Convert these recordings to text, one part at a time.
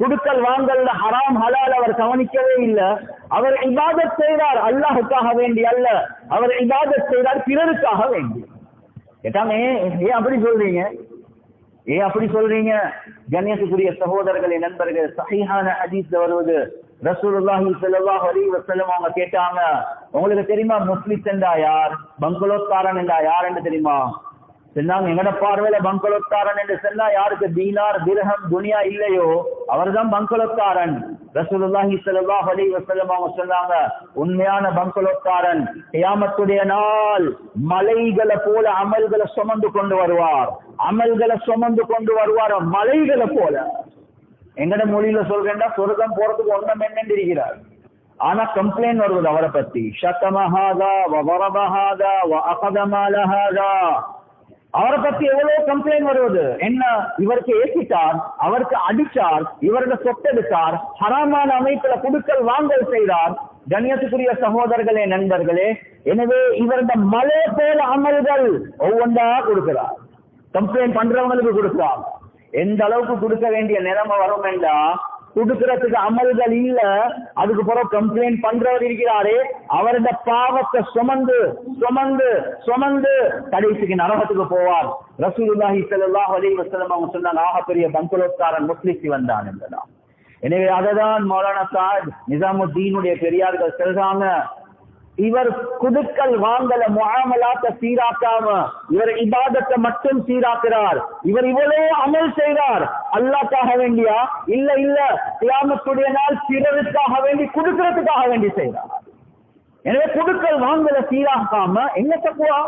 குடுக்கல் வாங்கல்ல ஹராம் ஹலால் அவர் கவனிக்கவே இல்லை. அவர் இபாதத் செய்தார் அல்லாஹுக்காக வேண்டி அல்ல. அவர் இபாதத் செய்தார் பிறருக்காக வேண்டி. கேட்டாமே ஏன் அப்படி சொல்றீங்க? ஏன் அப்படி சொல்றீங்க? கண்ணியத்துக்குரிய சகோதரர்களே நண்பர்கள் சஹிஹான ஹதீஸ் வருவது ரசூலுல்லாஹி ஸல்லல்லாஹு அலைஹி வஸல்லம் அவங்க கேட்டாங்க. உங்களுக்கு தெரியுமா முஸ்லிம் என்றா யார்? பங்களோத்காரன் என்றா யார் என்று தெரியுமா? சொன்னாங்க எங்கட பார்வையில பங்களோத்காரன் என்று சொன்னா யாருக்கு தீனார் திரகம் துனியா இல்லையோ அவர்தான் பங்களோத்தாரன் ரசூலுல்லாஹி ஸல்லல்லாஹு அலைஹி வஸல்லம் அவங்க சொன்னாங்க உண்மையான பங்களோத்காரன் கியாமத்துடைய நாள் மலைகளை போல அமல்களை சுமந்து கொண்டு வருவார். அமல்களை சுமந்து கொண்டு வருவார் மலைகளை போல. எங்கட மொழியில சொல்றேன்டா சொர்க்கம் போறதுக்கு ஒன்றும் என்னன்னு இருக்கிறார் ஆனா கம்ப்ளைண்ட் வருவது அவரை பத்தி. ஷத்தமஹாதா வரபஹாதா அகதமாலஹாதா. அவரை பத்தி எவ்வளவு கம்ப்ளைண்ட் வருவது? என்ன? இவருக்கு ஏசிட்டார் அவருக்கு அடிச்சார் இவருக்கு சொத்தெடுத்தார் ஹராமான அமைப்புல குடுக்கல் வாங்கல் செய்தார். கண்ணியத்துக்குரிய சகோதரர்களே நண்பர்களே எனவே இவருடைய மலை போல அமல்கள் ஒவ்வொன்றா கொடுக்கிறார். கம்ப்ளைண்ட் பண்றவங்களுக்கு கொடுக்கிறார் எந்த அளவுக்கு கொடுக்க வேண்டிய நிலைமை வரும் என்றா கொடுக்கறதுக்கு அமல்கள் இல்ல. அதுக்கு பிறகு கம்ப்ளைண்ட் பண்றவர் இருக்கிறாரே அவரோட பாவத்தை சுமந்து சுமந்து சுமந்து கடைசிக்கு நரகத்துக்கு போவார். ரசூலுல்லாஹி ஸல்லல்லாஹு அலைஹி வஸல்லம் அவங்க சொன்னாங்க ஆக பெரிய பங்குலோத்காரன் முஸ்லிக்கு வந்தான் என்பதா எனவே அததான் மௌலானா சாஹிப் நிசாமுத்தீனுடைய பெரியார்கள் செல்றாங்க. இவர் குடுக்கல் வாங்கல முகாமலாத்த சீராக்காம. இவர் இபாதத்தை மட்டும் சீராக்கிறார். இவர் இவ்வளவு அமல் செய்தார். அல்லாக்காக வேண்டியா? இல்ல இல்ல. கியாமத்துடைய நாள் பிறருக்காக வேண்டி குடுக்கிறதுக்காக வேண்டி செய்தார். எனவே குடுக்கல் வாங்கல சீராக்காம என்ன தப்புவா?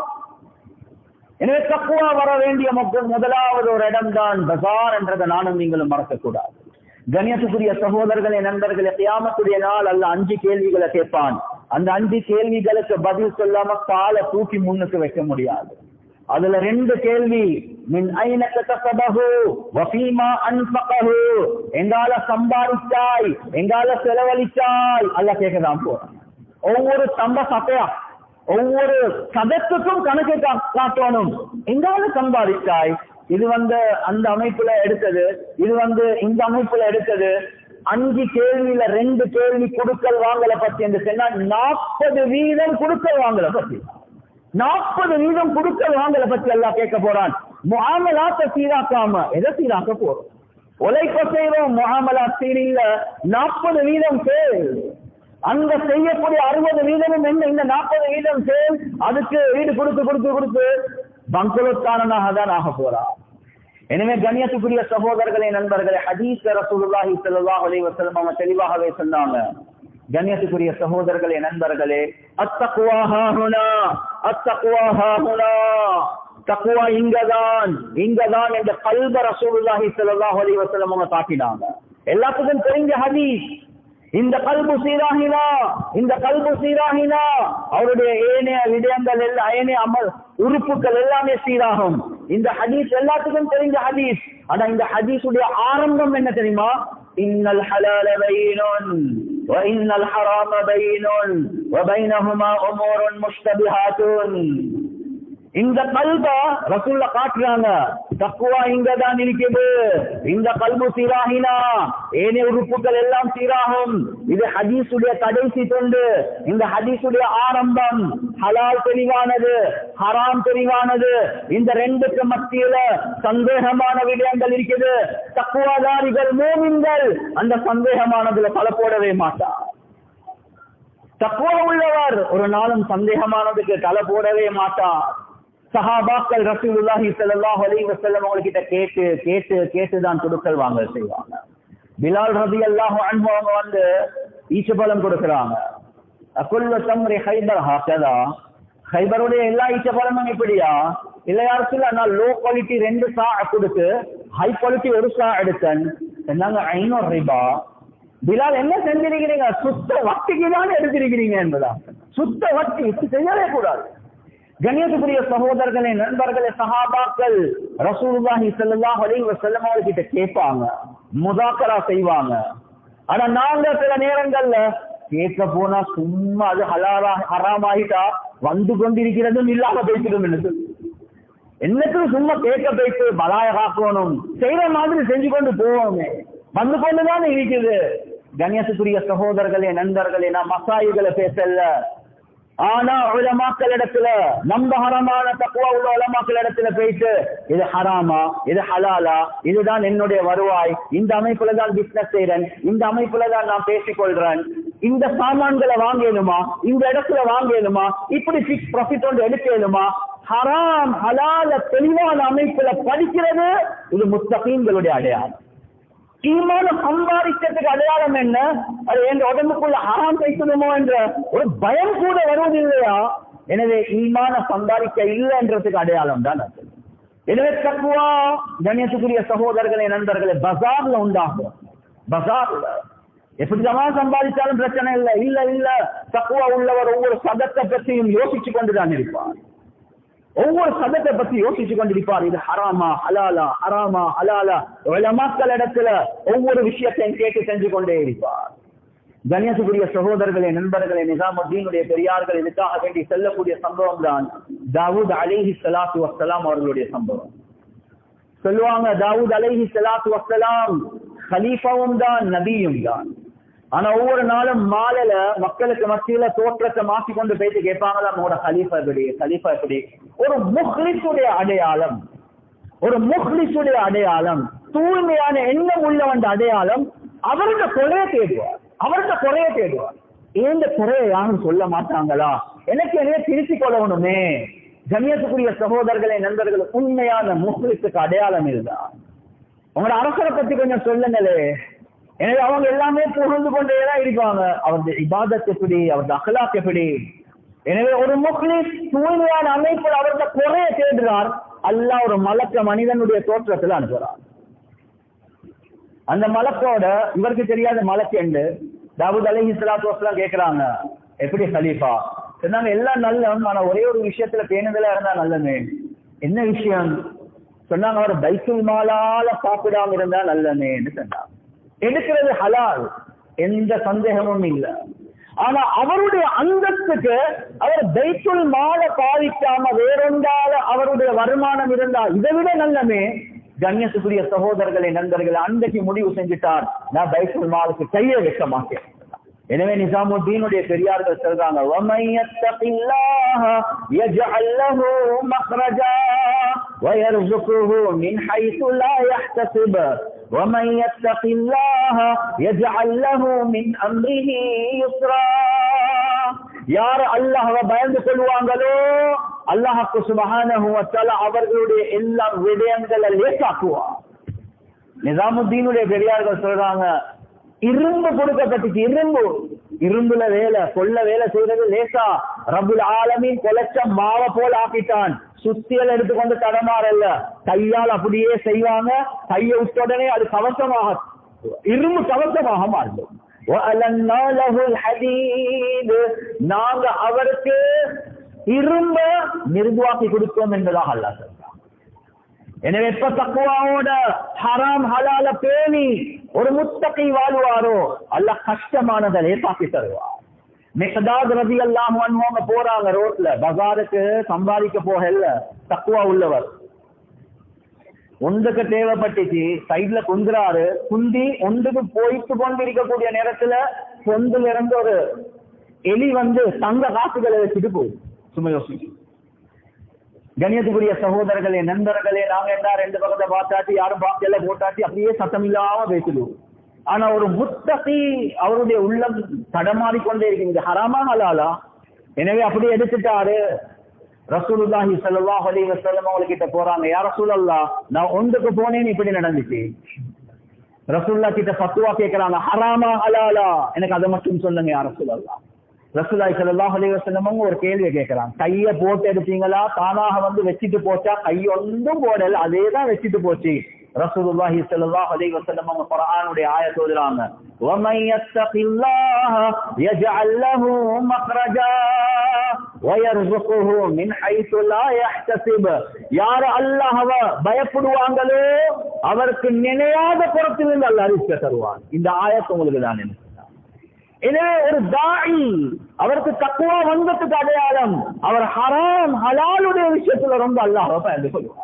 எனவே தப்புவா வர வேண்டிய மக்கள் முதலாவது ஒரு இடம் தான் பசார் என்றதை நானும் நீங்களும் மறக்கக்கூடாது. கணியத்துக்குரிய சகோதரர்களே நண்பர்களே கியாமத்துடைய நாள் அல்ல அஞ்சு கேள்விகளை கேட்பான். அந்த அஞ்சு கேள்விகளுக்கு பதில் சொல்லாம காலை தூக்கி முன்னுக்கு வைக்க முடியாது. அதுல ரெண்டு கேள்வி மின் ஐன கசபஹு? வஃபீமா எங்கால சம்பாதிச்சாய்? எங்கால செலவழிச்சாய்? அல்ல கேட்கதான் போறான். ஒவ்வொரு சம்ப சபையா ஒவ்வொரு சதத்துக்கும் கணக்கு காட்டணும். எங்கால சம்பாதிச்சாய்? இது வந்து அந்த அமைப்புல எடுத்தது. இது வந்து இந்த அமைப்புல எடுத்தது. அஞ்சு கேள்வியில ரெண்டு கேள்வி கொடுக்கல் வாங்கல பத்தி என்று சொன்னா நாற்பது வீதம் கொடுக்கல் வாங்கல பத்தி. நாற்பது வீதம் கொடுக்கல் வாங்கல பத்தி எல்லாம் கேட்க போறான். முகாமலாத்த சீராக்காம. எதை சீராக்க போறோம்? உழைப்ப செய்வோம். முகாமலா சீரில்ல நாற்பது வீதம் சேல். அங்க செய்யக்கூடிய அறுபது வீதமும் என்ன? இந்த நாற்பது வீதம் சேல். அதுக்கு வீடு கொடுத்து கொடுத்து கொடுத்து பங்குலத்தானனாக தான் ஆக போறான். எனவே கண்ணியத்துக்குரிய சகோதரர்களே நண்பர்களே ஹதீஸ் ரசூலுல்லாஹி ஸல்லல்லாஹு அலைஹி வஸல்லம் அவங்க தெளிவாகவே சொன்னாங்க. கண்ணியத்துக்குரிய சகோதரர்களே நண்பர்களே அத்தக்வா ஹாஹுனா அத்தக்வா ஹாஹுனா தக்குவா இங்கதான் இங்கதான் என்ற கல்ப ரசூலுல்லாஹி ஸல்லல்லாஹு அலைஹி வஸல்லம் அவங்க தாக்கினாங்க. எல்லாத்துக்கும் தெரிஞ்ச ஹதீஸ் இந்த கல்பு சீராகினா இந்த கல்பு சீராகினா அவருடைய ஏனைய விடயங்கள் எல்லாம் ஏனைய அமல் உறுப்புகள் எல்லாமே சீராகும். இந்த ஹதீஸ் எல்லாத்துக்கும் தெரிஞ்ச ஹதீஸ் ஆனா இந்த ஹதீஸுடைய ஆரம்பம் என்ன தெரியுமா இன்னல் ஹலால பைனுன் وإن الحرام بين وبينهما أمور مشتبهات இந்த கல்ப ரசூல்ல காட்டுறாங்க. தக்குவா இங்கதான் இருக்குது இந்த கல்பு சீராகினா ஏனைய உறுப்புகள் எல்லாம் சீராகும். இது ஹதீசுடைய கடைசி தொண்டு. இந்த ஹதீசுடைய ஆரம்பம் ஹலால் தெளிவானது ஹராம் தெளிவானது. இந்த ரெண்டுக்கு மத்தியில சந்தேகமான விடயங்கள் இருக்குது. தக்குவாதாரிகள் மூமின்கள் அந்த சந்தேகமானதுல பல போடவே மாட்டார் தக்குவா உள்ளவர் ஒரு நாளும் சந்தேகமானதுக்கு தலை போடவே மாட்டார் சஹாபாக்கள் ரசூலுல்லாஹி ஸல்லல்லாஹு அலைஹி வஸல்லம் அவங்ககிட்ட கேட்டு கேட்டு கேட்டு தான் கொடுக்கல் வாங்க செய்வாங்க. பிலால் ரலியல்லாஹு அன்ஹு அவங்க வந்து ஈச்சபலம் கொடுக்கறாங்க. அக்குல்ல தம்ரி ஹைபர் ஹாக்கதா ஹைபருடைய எல்லா ஈச்சபலமும் இப்படியா? இல்ல யாரும் நான் லோ குவாலிட்டி ரெண்டு சா கொடுத்து ஹை குவாலிட்டி ஒரு சா எடுத்தேன். என்னங்க ஐநூறு ரூபா. பிலால் என்ன செஞ்சிருக்கிறீங்க? சுத்த வட்டிக்கு தான் எடுத்திருக்கிறீங்க என்பதா? சுத்த வட்டி இப்படி செய்யவே கூடாது. கண்ணியத்துக்குரிய சகோதரர்களே நண்பர்களே சஹாபாக்கள் ரசூலுல்லாஹி ஸல்லல்லாஹு அலைஹி வஸல்லம் அவர்கிட்ட கேட்பாங்க முதாக்கரா செய்வாங்க. ஆனா நாங்க சில நேரங்கள்ல கேட்க போனா சும்மா அது ஹலாரா ஹராமாயிட்டா வந்து கொண்டிருக்கிறதும் இல்லாம பேசிடும் என்று என்னக்கு சும்மா கேட்க போயிட்டு பலாய காக்கணும் செய்யற மாதிரி செஞ்சு கொண்டு போவோமே. வந்து கொண்டுதான் இருக்குது. கணேசத்துக்குரிய சகோதரர்களே நண்பர்களே நான் மசாயிகளை பேசல. ஆனா உலமாக்கள் இடத்துல நம்பகரமான தக்குவா உள்ள உலமாக்கள் இடத்துல போயிட்டு இது ஹராமா இது ஹலாலா இதுதான் என்னுடைய வருவாய் இந்த அமைப்புல தான் பிசினஸ் செய்யறேன் இந்த அமைப்புல தான் நான் பேசிக்கொள்றேன். இந்த சாமான்களை வாங்கணுமா? இந்த இடத்துல வாங்கணுமா? இப்படி பிக்ஸ் ப்ராஃபிட் ஒன்று எடுக்கணுமா? ஹராம் ஹலால தெளிவான அமைப்புல படிக்கிறது இது முஸ்தகீன்களுடைய அடையாளம். ஈமானம் சம்பாதிக்கிறதுக்கு அடையாளம் என்ன? அது என் உடம்புக்குள்ள ஹராம் வைக்கணுமோ என்ற ஒரு பயம் கூட வருவதில்லையா? எனவே ஈமான சம்பாதிக்க இல்லைன்றதுக்கு அடையாளம் தான் அது. எனவே தக்குவா கண்ணியத்துக்குரிய சகோதரர்களே நண்பர்களே பசார்ல உண்டாகும். பசார்ல. எப்படி ஜமா சம்பாதிச்சாலும் பிரச்சனை இல்லை. இல்ல இல்ல. தக்குவா உள்ளவர் ஒவ்வொரு சதத்தை பற்றியும் யோசிச்சு கொண்டுதான் இருப்பார். ஒவ்வொரு சதத்தை பத்தி யோசிச்சு கொண்டிருப்பார். இது ஹராமா ஹலாலா ஹராமா ஹலாலா. மக்கள் இடத்துல ஒவ்வொரு விஷயத்தையும் கேட்டு செஞ்சு கொண்டே இருப்பார். கணேசுக்குரிய சகோதரர்களே நண்பர்களே நிசாமுத்தீனுடைய பெரியார்கள் இதுக்காக வேண்டி செல்லக்கூடிய சம்பவம் தான் தாவூத் அலைஹி சலாத்து வசலாம் அவர்களுடைய சம்பவம். சொல்லுவாங்க தாவூத் அலைஹி சலாத்து வசலாம் ஹலீஃபாவும் தான் நபியும் தான். ஆனா ஒவ்வொரு நாளும் மாலையில மக்களுக்கு மத்தியில தோற்றத்தை மாற்றி கொண்டு போயிட்டு கேட்பாங்களா? நம்மளோட ஹலீஃபா எப்படி? ஹலீஃபா எப்படி? ஒரு முஹ்லிசுடைய அடையாளம். ஒரு முஹ்லிசுடைய அடையாளம். தூய்மையான எண்ணம் உள்ளவன் அடையாளம். அவருடைய குறைய தேடுவார். அவருடைய குறைய தேடுவார். ஏந்த குறைய யாரும் சொல்ல மாட்டாங்களா? எனக்கு என்ன திருத்திக் கொள்ளணுமே. ஜமியத்துக்குரிய சகோதரர்களே நண்பர்கள் உண்மையான முஹ்லிசுக்கு அடையாளம் இதுதான். உங்களோட அரசரை பத்தி கொஞ்சம் சொல்லுங்களே. எனவே அவங்க எல்லாமே புகழ்ந்து கொண்டேதான் இருப்பாங்க அவருடைய இபாதத் எப்படி அவருடைய அகலாக் எப்படி? எனவே ஒரு முஸ்லிம் தூய்மையான அமைப்பில் அவருடைய குறைய தேடுகிறார். அல்ல ஒரு மலக்க மனிதனுடைய தோற்றத்தில் அனுப்புறார் அந்த மலக்கோட இவருக்கு தெரியாத மலக்கு என்று தாவூத் அலி சலாத்து வசலாம் கேட்கிறாங்க எப்படி சலீஃபா சொன்னாங்க எல்லாம் நல்லம் ஆனா ஒரே ஒரு விஷயத்துல பேணுதலா இருந்தா நல்லமே. என்ன விஷயம்? சொன்னாங்க அவர் பைக்கில் மாலால சாப்பிடாம இருந்தா நல்லமேன்னு சொன்னாங்க. எடுக்கிறது ஹலால் எந்த சந்தேகமும் இல்லை ஆனா அவருடைய அந்தத்துக்கு அவர் பைத்துல் மால பாதிக்காம வேறொன்றால அவருடைய வருமானம் இருந்தா இதை விட நல்லமே கண்ணியத்துக்குரிய சகோதரர்களை நண்பர்களை அன்றைக்கு முடிவு செஞ்சுட்டார் நான் பைத்துல் மாலுக்கு கையை வைக்க மாட்டேன் எனவே நிசாமுத்தீனுடைய பெரியார்கள் சொல்றாங்க وَمَن يَتَّقِ اللَّهَ يَجْعَل لَّهُ مَخْرَجًا وَيَرْزُقْهُ مِنْ حَيْثُ لَا يَحْتَسِبُ وَمَن يَتَّقِ اللَّهَ يَجْعَل لَّهُ مِنْ أَمْرِهِ يُسْرًا யார் அல்லாஹ்வை பயந்து கொள்வாங்களோ அல்லாஹ்க்கு சுப்ஹானஹு வ தஆலா அவர்களுடைய எல்லா விடயங்களை லேசாக்குவார் நிசாமுத்தீனுடைய பெரியார்கள் சொல்றாங்க இரும்பு கொடுக்கப்பட்டுச்சு இரும்பு இரும்புல வேலை கொள்ள வேலை செய்யறது லேசா ரபுல் ஆலமின் கொலைச்ச மாவை போல ஆக்கிட்டான் சுத்தியல் எடுத்துக்கொண்டு தடமாறல்ல. கையால் அப்படியே செய்வாங்க. கையை விட்ட உடனே அது கவசமாக இரும்பு கவசமாக மாறும். நாங்க அவருக்கு இரும்ப நிர்வாகி கொடுத்தோம் என்பதாக அல்லா சொல்றான். எனவே எப்ப தக்குவாவோட ஹராம் ஹலால பேணி ஒரு முத்தக்கை வாழ்வாரோ அல்ல கஷ்டமானதை தாக்கி தருவார் மெகதாத் ரவி எல்லாம் அவங்க போறாங்க ரோட்ல. பஜாருக்கு சம்பாதிக்க போகல. தக்குவா உள்ளவர். ஒன்றுக்கு தேவைப்பட்டுச்சு சைட்ல குந்துறாரு. குந்தி ஒன்றுக்கு போயிட்டு கொண்டு இருக்கக்கூடிய நேரத்துல சொந்துல இருந்து ஒரு எலி வந்து தங்க காசுகளை வச்சுட்டு போகுது. சும்மா யோசிச்சு கணியத்துக்குரிய சகோதரர்களே நண்பர்களே நாங்க என்ன ரெண்டு பக்கத்தை பார்த்தாட்டி யாரும் பார்க்கல போட்டாட்டி அப்படியே சத்தம் இல்லாம பேசிடுவோம். ஆனா ஒரு முத்தகி அவருடைய உள்ளம் தடமாறிக்கொண்டே இருக்கு இது ஹராமா ஹலாலா? எனவே அப்படி எடுத்துட்டாரு. ரசூலுல்லாஹி ஸல்லல்லாஹு அலி வஸல்லம் அவங்க போறாங்க. யா ரசூலல்லாஹ் நான் ஒன்றுக்கு போனேன்னு இப்படி நடந்துச்சு. ரசூல்லா கிட்ட பத்துவா கேக்குறாங்க. ஹராமா ஹலாலா? எனக்கு அதை மட்டும் சொல்லுங்க யார் ரசூலல்லாஹ். ரசூலுல்லாஹி ஸல்லல்லாஹு அலைஹி வஸல்லம் ஒரு கேள்வியை கேட்கிறாங்க கையை போட்டு எடுத்தீங்களா? தானாக வந்து வச்சிட்டு போச்சா? கை ஒன்றும் போடல அதே தான் வச்சுட்டு போச்சு. ரசூலுல்லாஹி ஸல்லல்லாஹு அலைஹி வஸல்லம் அவங்க குர்ஆனுடைய ஆயத் ஓதுறாங்க وَمَن يَتَّقِ اللَّهَ يَجْعَل لَّهُ مَخْرَجًا وَيَرْزُقْهُ مِنْ حَيْثُ لَا يَحْتَسِبُ யார் அல்லாஹ்வ பயப்படுவாங்களோ அவருக்கு நினையாத புறத்திலிருந்து அல்லாஹ் ரிஸ்க தருவான் இந்த ஆயத் உங்களுக்கு தான் என்ன எனவே ஒரு தாயி அவருக்கு தக்குவா வந்ததுக்கு அடையாளம் அவர் ஹராம் ஹலாலுடைய விஷயத்துல ரொம்ப அல்லாஹ் பயந்து கொள்வார்